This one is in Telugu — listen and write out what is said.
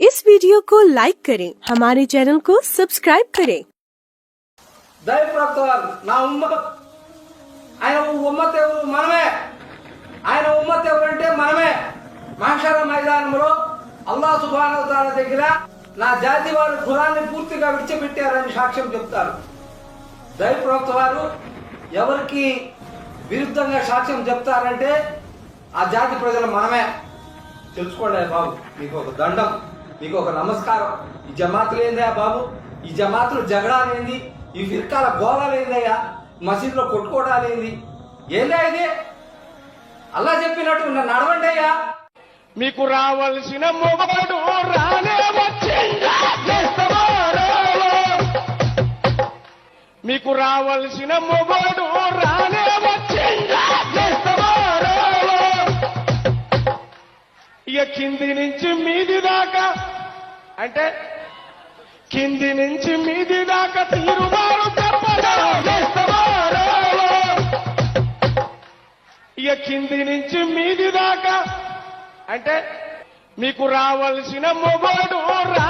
इस वीडियो को लाइक करें हमारे चैनल को सब्सक्राइब करें దైవప్రాప్త వారు నా ఉమ్మత్ ఆయన ఉమ్మత్ ఎవరు మనమే ఆయన ఉమ్మత్ ఎవరంటే మనమే మాషాల మైదానంలో అల్లా సుబాన దగ్గర నా జాతి వారు ఖురాన్ని పూర్తిగా విడిచిపెట్టారని సాక్ష్యం చెప్తారు దైవప్రవక్త వారు ఎవరికి విరుద్ధంగా సాక్ష్యం చెప్తారంటే ఆ జాతి ప్రజలు మనమే తెలుసుకోండి బాబు మీకు ఒక దండం నీకు ఒక నమస్కారం. ఈ జమాతులు ఏందయ్యా బాబు? ఈ జమాతులు జగడాలేంది ఈ ఫిర్కాల గోళాలేందయ్యా మసీదులో కొట్టుకోవడాలేంది ఏందా? ఇది? అల్లా చెప్పినట్టు నన్ను నడవండి అయ్యా. మీకు రావాల్సిన మొగడు రానే మీకు రావాల్సిన మొగోడు రానే ఇక కింది నుంచి మీది దాకా. అంటే కింది నుంచి మీది దాకా తీరుమారు ఇక కింది నుంచి మీది దాకా. అంటే మీకు రావాల్సిన మొబైల్ రా.